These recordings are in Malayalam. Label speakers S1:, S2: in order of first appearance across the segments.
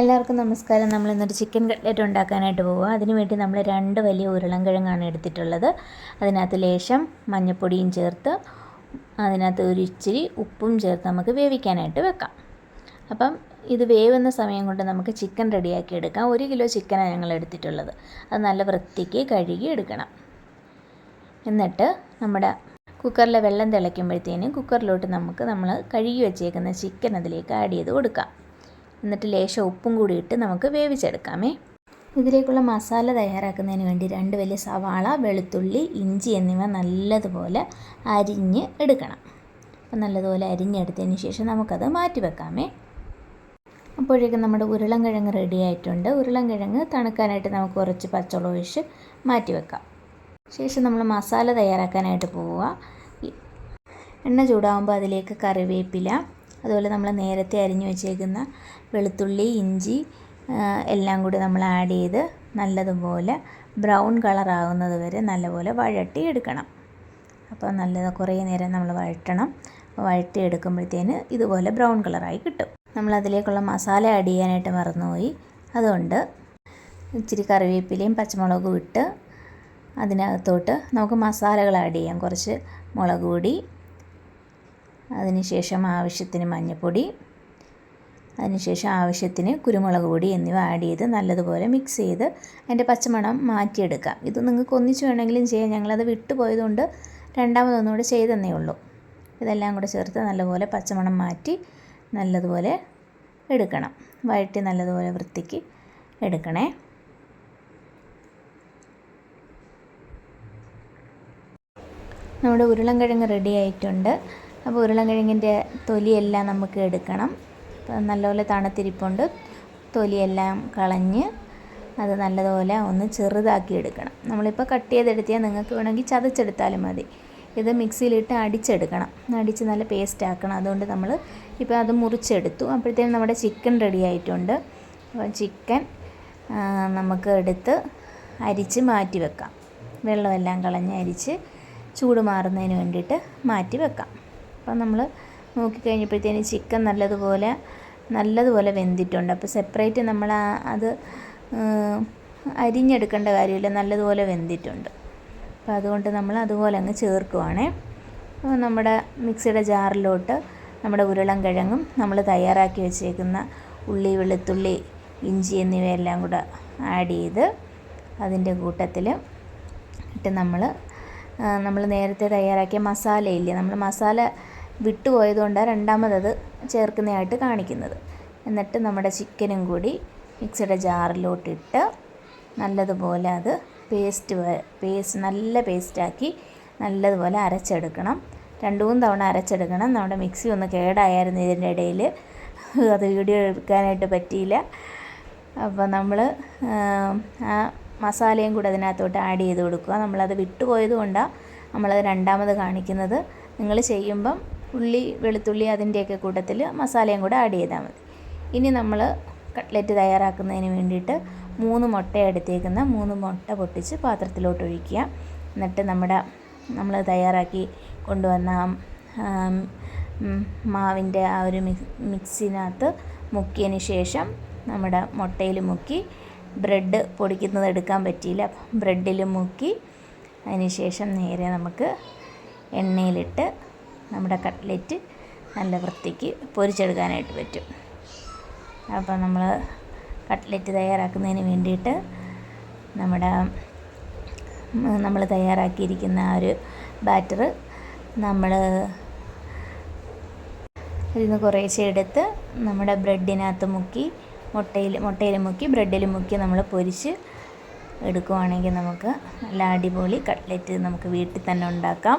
S1: എല്ലാവർക്കും നമസ്കാരം. നമ്മൾ ഇന്നൊരു ചിക്കൻ കട്ട്ലറ്റ് ഉണ്ടാക്കാനായിട്ട് പോവുക. അതിന് വേണ്ടി നമ്മൾ രണ്ട് വലിയ ഉരുളൻകിഴങ്ങാണ് എടുത്തിട്ടുള്ളത്. അതിനകത്ത് ലേശം മഞ്ഞൾപ്പൊടിയും ചേർത്ത് അതിനകത്ത് ഒരു ഇച്ചിരി ഉപ്പും ചേർത്ത് നമുക്ക് വേവിക്കാനായിട്ട് വെക്കാം. അപ്പം ഇത് വേവുന്ന സമയം കൊണ്ട് നമുക്ക് ചിക്കൻ റെഡിയാക്കി എടുക്കാം. ഒരു കിലോ ചിക്കനാണ് ഞങ്ങൾ എടുത്തിട്ടുള്ളത്. അത് നല്ല വൃത്തിക്ക് കഴുകി എടുക്കണം. എന്നിട്ട് നമ്മുടെ കുക്കറിലെ വെള്ളം തിളയ്ക്കുമ്പോഴത്തേനും കുക്കറിലോട്ട് നമുക്ക് നമ്മൾ കഴുകി വെച്ചേക്കുന്ന ചിക്കൻ അതിലേക്ക് ആഡ് ചെയ്ത് കൊടുക്കാം. എന്നിട്ട് ലേശം ഉപ്പും കൂടി ഇട്ട് നമുക്ക് വേവിച്ചെടുക്കാമേ. ഇതിലേക്കുള്ള മസാല തയ്യാറാക്കുന്നതിന് വേണ്ടി രണ്ട് വലിയ സവാള വെളുത്തുള്ളി ഇഞ്ചി എന്നിവ നല്ലതുപോലെ അരിഞ്ഞ് എടുക്കണം. അപ്പം നല്ലതുപോലെ അരിഞ്ഞെടുത്തതിന് ശേഷം നമുക്കത് മാറ്റി വെക്കാമേ. അപ്പോഴേക്കും നമ്മുടെ ഉരുളൻകിഴങ്ങ് റെഡി ആയിട്ടുണ്ട്. ഉരുളൻകിഴങ്ങ് തണുക്കാനായിട്ട് നമുക്ക് കുറച്ച് പച്ചവെള്ളം ഒഴിച്ച് മാറ്റി വെക്കാം. ശേഷം നമ്മൾ മസാല തയ്യാറാക്കാനായിട്ട് പോവുക. എണ്ണ ചൂടാകുമ്പോൾ അതിലേക്ക് കറിവേപ്പില അതുപോലെ നമ്മൾ നേരത്തെ അരിഞ്ഞു വെച്ചേക്കുന്ന വെളുത്തുള്ളി ഇഞ്ചി എല്ലാം കൂടി നമ്മൾ ആഡ് ചെയ്ത് നല്ലതുപോലെ ബ്രൗൺ കളറാകുന്നത് വരെ നല്ലപോലെ വഴട്ടി എടുക്കണം അപ്പോൾ നല്ലത് കുറേ നേരം നമ്മൾ വഴറ്റണം. വഴറ്റി എടുക്കുമ്പോഴത്തേന് ഇതുപോലെ ബ്രൗൺ കളറായി കിട്ടും. നമ്മൾ അതിലേക്കുള്ള മസാല ആഡ് ചെയ്യാനായിട്ട് മറന്നുപോയി. അതുകൊണ്ട് ഇച്ചിരി കറിവേപ്പിലയും പച്ചമുളകും ഇട്ട് അതിനകത്തോട്ട് നമുക്ക് മസാലകൾ ആഡ് ചെയ്യാം. കുറച്ച് മുളക് പൊടി അതിനുശേഷം ആവശ്യത്തിന് മഞ്ഞൾപ്പൊടി അതിനുശേഷം ആവശ്യത്തിന് കുരുമുളക് പൊടി എന്നിവ ആഡ് ചെയ്ത് നല്ലതുപോലെ മിക്സ് ചെയ്ത് അതിന്റെ പച്ചമണം മാറ്റിയെടുക്കാം. ഇത് നിങ്ങൾക്ക് ഒന്നിച്ച് വേണമെങ്കിലും ചെയ്യാം. ഞങ്ങളത് വിട്ടുപോയതുകൊണ്ട് രണ്ടാമതൊന്നുകൂടെ ചെയ്തെന്നേ ഉള്ളൂ. ഇതെല്ലാം കൂടെ ചേർത്ത് നല്ലപോലെ പച്ചമണം മാറ്റി നല്ലതുപോലെ എടുക്കണം. വഴറ്റി നല്ലതുപോലെ വൃത്തിക്ക് എടുക്കണേ. നമ്മുടെ ഉരുളൻകിഴങ്ങ് റെഡി ആയിട്ടുണ്ട്. അപ്പോൾ ഉരുളക്കിഴങ്ങിന്റെ തൊലിയെല്ലാം നമുക്ക് എടുക്കണം. നല്ലപോലെ തണുത്തിരിപ്പുണ്ട്. തൊലിയെല്ലാം കളഞ്ഞ് അത് നല്ലതുപോലെ ഒന്ന് ചെറുതാക്കി എടുക്കണം. നമ്മളിപ്പോൾ കട്ട് ചെയ്തെടുത്തിയാൽ നിങ്ങൾക്ക് വേണമെങ്കിൽ ചതച്ചെടുത്താലും മതി. ഇത് മിക്സിയിലിട്ട് അടിച്ചെടുക്കണം. അടിച്ച് നല്ല പേസ്റ്റ് ആക്കണം. അതുകൊണ്ട് നമ്മൾ ഇപ്പോൾ അത് മുറിച്ചെടുത്തു. അപ്പോഴത്തേനും നമ്മുടെ ചിക്കൻ റെഡി ആയിട്ടുണ്ട്. അപ്പോൾ ചിക്കൻ നമുക്ക് എടുത്ത് അരിച്ച് മാറ്റി വെക്കാം. വെള്ളമെല്ലാം കളഞ്ഞ് അരിച്ച് ചൂട് മാറുന്നതിന് വേണ്ടിയിട്ട് മാറ്റി വെക്കാം. അപ്പം നമ്മൾ നോക്കിക്കഴിഞ്ഞപ്പോഴത്തേന് ചിക്കൻ നല്ലതുപോലെ നല്ലതുപോലെ വെന്തിട്ടുണ്ട്. അപ്പോൾ സെപ്പറേറ്റ് നമ്മൾ അത് അരിഞ്ഞെടുക്കേണ്ട കാര്യമില്ല. നല്ലതുപോലെ വെന്തിട്ടുണ്ട്. അപ്പോൾ അതുകൊണ്ട് നമ്മൾ അതുപോലെ അങ്ങ് ചേർക്കുവാണേ. നമ്മുടെ മിക്സിയുടെ ജാറിലോട്ട് നമ്മുടെ ഉരുളം കിഴങ്ങും നമ്മൾ തയ്യാറാക്കി വെച്ചേക്കുന്ന ഉള്ളി വെളുത്തുള്ളി ഇഞ്ചി എന്നിവയെല്ലാം കൂടെ ആഡ് ചെയ്ത് അതിന്റെ കൂട്ടത്തിൽ ഇട്ട് നമ്മൾ നമ്മൾ നേരത്തെ തയ്യാറാക്കിയ മസാലയില്ലേ? നമ്മൾ മസാല വിട്ടുപോയതുകൊണ്ടാണ് രണ്ടാമതത് ചേർക്കുന്നതായിട്ട് കാണിക്കുന്നത്. എന്നിട്ട് നമ്മുടെ ചിക്കനും കൂടി മിക്സിയുടെ ജാറിലോട്ടിട്ട് നല്ലതുപോലെ അത് പേസ്റ്റ് പേസ്റ്റ് നല്ല പേസ്റ്റാക്കി നല്ലതുപോലെ അരച്ചെടുക്കണം. രണ്ട് മൂന്ന് തവണ അരച്ചെടുക്കണം. നമ്മുടെ മിക്സി ഒന്ന് കേടായിരുന്നു ഇതിന്റെ ഇടയിൽ. അത് വീഡിയോ എടുക്കാനായിട്ട് പറ്റിയില്ല. അപ്പോൾ നമ്മൾ ആ മസാലയും കൂടെ അതിനകത്തോട്ട് ആഡ് ചെയ്ത് കൊടുക്കുക. നമ്മളത് വിട്ടുപോയത് കൊണ്ടാണ് നമ്മളത് രണ്ടാമത് കാണിക്കുന്നത്. നിങ്ങൾ ചെയ്യുമ്പം ഉള്ളി വെളുത്തുള്ളി അതിന്റെയൊക്കെ കൂട്ടത്തിൽ മസാലയും കൂടെ ആഡ് ചെയ്താൽ മതി. ഇനി നമ്മൾ കട്ട്ലറ്റ് തയ്യാറാക്കുന്നതിന് വേണ്ടിയിട്ട് മൂന്ന് മുട്ട എടുത്തേക്കുന്ന മൂന്ന് മുട്ട പൊട്ടിച്ച് പാത്രത്തിലോട്ട് ഒഴിക്കുക. എന്നിട്ട് നമ്മുടെ നമ്മൾ തയ്യാറാക്കി കൊണ്ടുവന്ന മാവിന്റെ ആ ഒരു മിക്സിനകത്ത് മുക്കിയതിന് ശേഷം നമ്മുടെ മുട്ടയിൽ മുക്കി ബ്രെഡ് പൊടിക്കുന്നത് എടുക്കാൻ പറ്റിയില്ല. ബ്രെഡിൽ മുക്കി അതിന് ശേഷം നേരെ നമുക്ക് എണ്ണയിലിട്ട് നമ്മുടെ കട്ട്ലറ്റ് നല്ല വൃത്തിക്ക് പൊരിച്ചെടുക്കാനായിട്ട് പറ്റും. അപ്പോൾ നമ്മൾ കട്ട്ലറ്റ് തയ്യാറാക്കുന്നതിന് വേണ്ടിയിട്ട് നമ്മുടെ നമ്മൾ തയ്യാറാക്കിയിരിക്കുന്ന ആ ഒരു ബാറ്റർ നമ്മൾ ഇതിൽ നിന്ന് കുറേശ്ശെ എടുത്ത് നമ്മുടെ ബ്രെഡിനകത്ത് മുക്കി മുട്ടയിൽ മുട്ടയിൽ മുക്കി ബ്രെഡിൽ മുക്കി നമ്മൾ പൊരിച്ച് എടുക്കുവാണെങ്കിൽ നമുക്ക് നല്ല അടിപൊളി കട്ട്ലറ്റ് നമുക്ക് വീട്ടിൽ തന്നെ ഉണ്ടാക്കാം.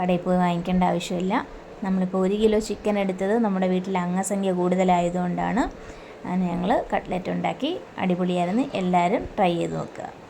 S1: കടയിൽ പോയി വാങ്ങിക്കേണ്ട ആവശ്യമില്ല. നമ്മളിപ്പോൾ ഒരു കിലോ ചിക്കൻ എടുത്തത് നമ്മുടെ വീട്ടിൽ അംഗസംഖ്യ കൂടുതലായതുകൊണ്ടാണ്. അങ്ങനെ ഞങ്ങൾ കട്ട്ലറ്റ് ഉണ്ടാക്കി അടിപൊളിയായിരുന്നു. എല്ലാവരും ട്രൈ ചെയ്ത് നോക്കുക.